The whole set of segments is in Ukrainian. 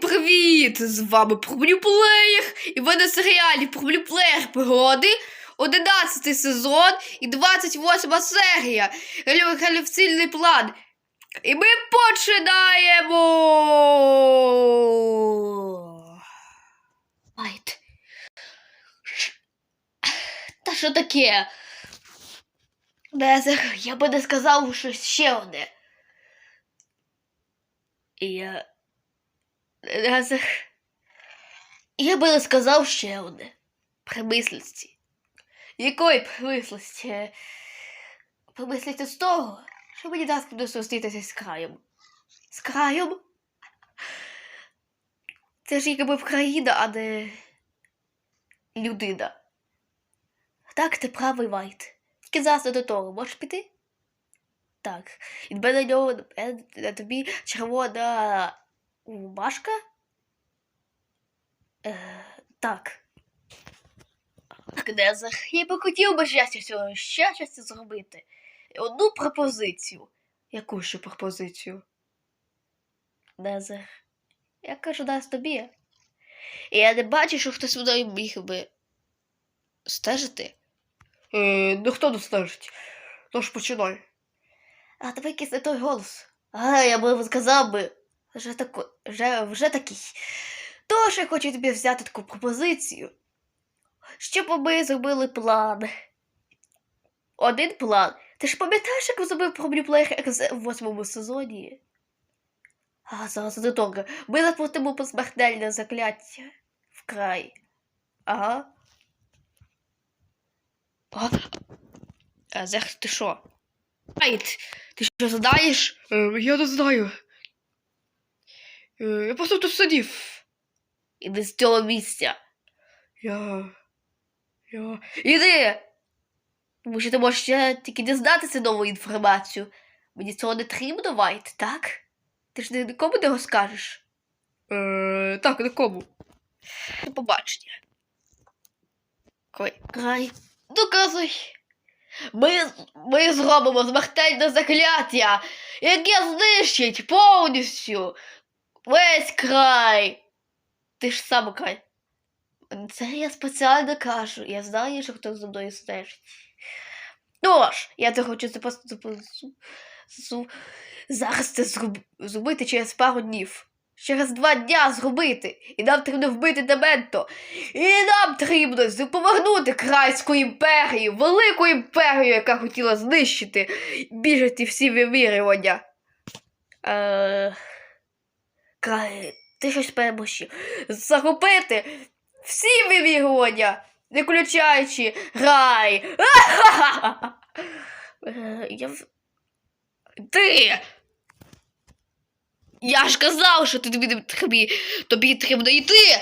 Привіт! З вами Проблюплеєр і ви на серіалі Проблюплеєр пригоди 11 сезон і 28 серія Галюцильний план. І ми починаємо! Айт. Та що таке? Я би не сказав щось ще одне. Я. Я би сказав ще одне. Примислості. Якої примислості? Примислості з того, що мені дасть буде зустрітися з краєм. З краєм? Це ж якби країна, а не людина. Так, ти правий Вайт. Тільки зараз до того. Можеш піти? Так. І на нього на тобі червона рубашка? Е, так. Так, я би хотів би щастя цього щастя зробити. Одну пропозицію. Яку ще пропозицію? Незер. Я кажу дасть тобі. І я не бачу, що хтось мною міг би стежити. Е, ну хто тут стежить? Тож починай. А давай якийсь не той голос. А, я би сказав би. Вже, тако, вже, вже такий. Тож я хочу тобі взяти таку пропозицію. Щоб ми зробили план. Один план. Ти ж пам'ятаєш, як зробив проблюплеєр екс в восьмому сезоні? А, зараз до того. Ми заплатимо посмертельне закляття вкрай. Ага. А, а Зех, ти що? Айт, ти що знаєш? Е, я не знаю. Е, я просто тут сидів. Іди з цього місця. Я. Я. Іди! Тому що ти можеш ще тільки дізнатися нову інформацію. Мені цього не потрібно, Вайт, так? Ти ж нікому не розкажеш. Е, так, нікому. До побачення. Край. Край. Доказуй. Ми, ми зробимо смертельне закляття, яке знищить повністю весь край. Ти ж сам край. Це я спеціально кажу. Я знаю, що хто за мною стежить. Тож, я це хочу зараз це зроб- зробити через пару днів. Через два дня зробити. І нам треба вбити Дементо. І нам треба повернути Крайську імперію, велику імперію, яка хотіла знищити біжати всі вимірювання. Е... Край, ти щось переборщив. Захопити всі вимірювання, не включаючи рай. Я... Ти! Я ж казав, що ти тобі, тобі треба йти.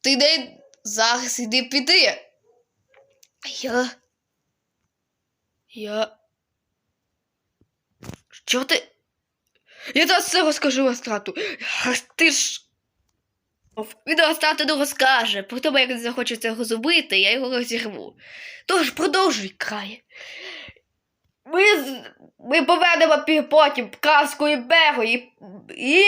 Ти не зараз іди піти. Я. Я. Що ти? Я зараз все розкажу Астрату. А Ти ж. Він Астрату не розкаже. Потім, як він захоче цього зробити, я його розірву. Тож продовжуй край. Ми, ми повернемо потім казку імперію і, і,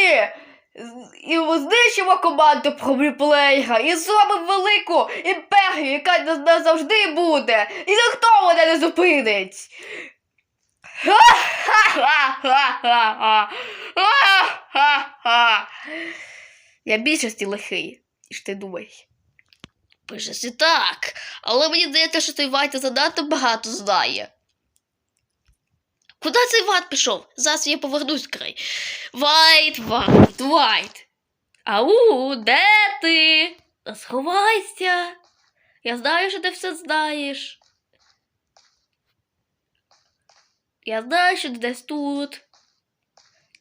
і знищимо команду проблюплеєра і зробимо велику імперію, яка на- назавжди буде. І ніхто мене не зупинить. Я більшості лихий, ніж ти думаєш. Пишеться так, але мені здається, що той Вайт занадто багато знає. Куди цей Вайт пішов? Зараз я повернусь край. Вайт, Вайт, Вайт. Ау, де ти? Сховайся. Я знаю, що ти все знаєш. Я знаю, що ти десь тут.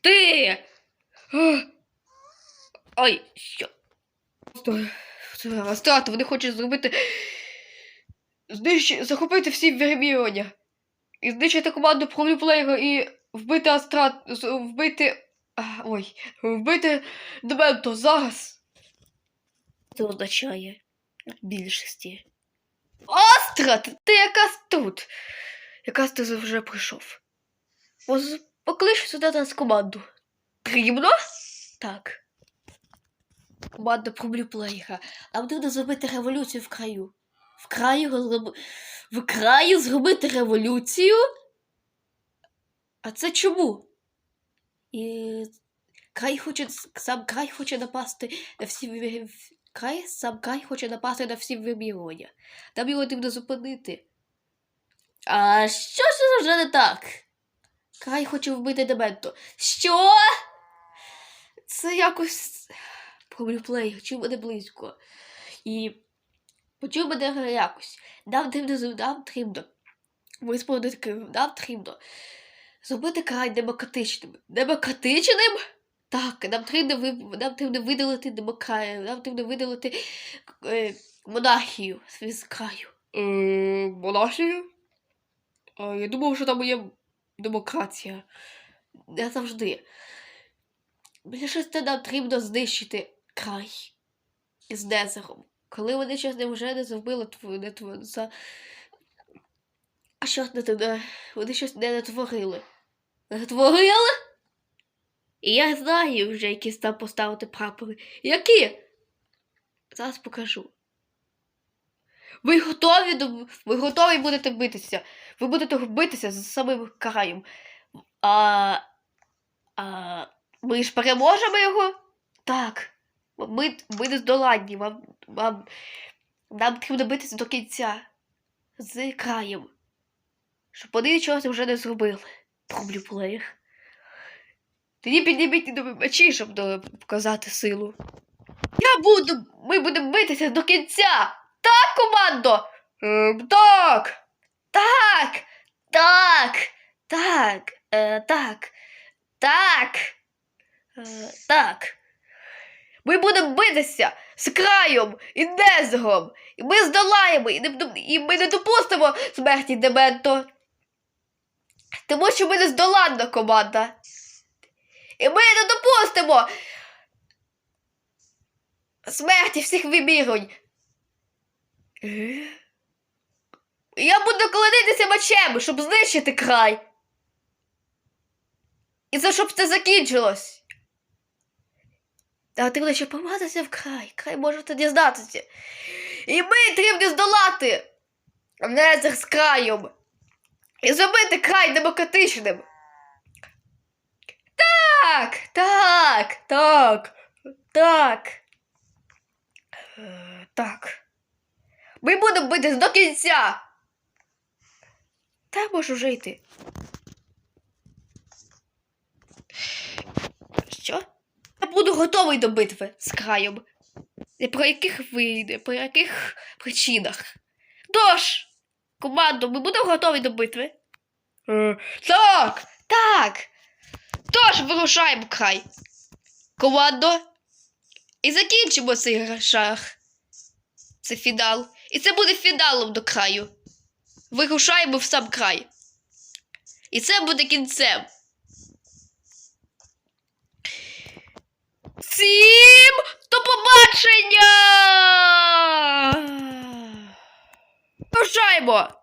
Ти! Ой, що? Просто вони хочуть зробити. Знищ... захопити всі вимірювання. І знищити команду проблюплеєра і вбити Астрат. вбити. Ой, вбити Дементо зараз. Це означає більшості. Острат, ти якраз тут. Якраз ти вже прийшов. Поз- Поклич сюди нас команду. Потрібно? Так. Команда проблюплеєра. Нам треба зробити революцію в краю. В краю в краю зробити революцію. А це чому? І край хоче сам край хоче напасти на всі край, сам край хоче напасти на всі вимірювання. Нам його потрібно зупинити. А що ж це вже не так? Край хоче вбити Дементо. Що? Це якось проблюплеєр, чув мене близько. І почув мене якось. Нам потрібно, нам потрібно висповнити, нам потрібно зробити край демократичним. Демократичним? Так, нам потрібно, нам потрібно видалити демократію, нам потрібно видалити е, монархію з краю. Е, монархію? Я думав, що там є демократія. Не завжди. Мені щось це нам потрібно знищити край із Незером. Коли вони щось не вже не зробили не тв- за... А що не туди? Вони щось не натворили. Натворили? І я знаю вже, які там поставити прапори. Які? Зараз покажу. Ви готові до. Ви готові будете битися. Ви будете битися з самим краєм. А, а ми ж переможемо його? Так. Ми, ми не здоладні. Вам, вам, нам потрібно битися до кінця. З краєм. Щоб вони нічого вже не зробили. Трублю плеєр. Тоді підніміть до мечі, щоб показати силу. Я буду. Ми будемо битися до кінця. Так, командо? Е, так! Так. Так. Так. Е, так. Так. Е, так. Ми будемо битися з краєм і незгом. І ми здолаємо, і, не, і ми не допустимо смерті Дементо. Тому що ми не здоладна команда. І ми не допустимо смерті всіх вимірювань. Е? Я буду клонитися мечем, щоб знищити край. І за щоб це закінчилось. А ти будеш ще поматися в край. Край може тоді здатися. І ми потрібно здолати Незер з краєм. І зробити край демократичним. Так, так, так, так. Е, Так. Ми будемо битись до кінця. Та можу вже йти. Що? Я буду готовий до битви з краєм. І про яких вийде, по яких причинах. Тож, командо, ми будемо готові до битви? Е, так! Так. Тож вирушаємо край. Командо. І закінчимо цей шах. Це фінал. І це буде фіналом до краю. Вирушаємо в сам край. І це буде кінцем. Всім до побачення! Вирушаємо!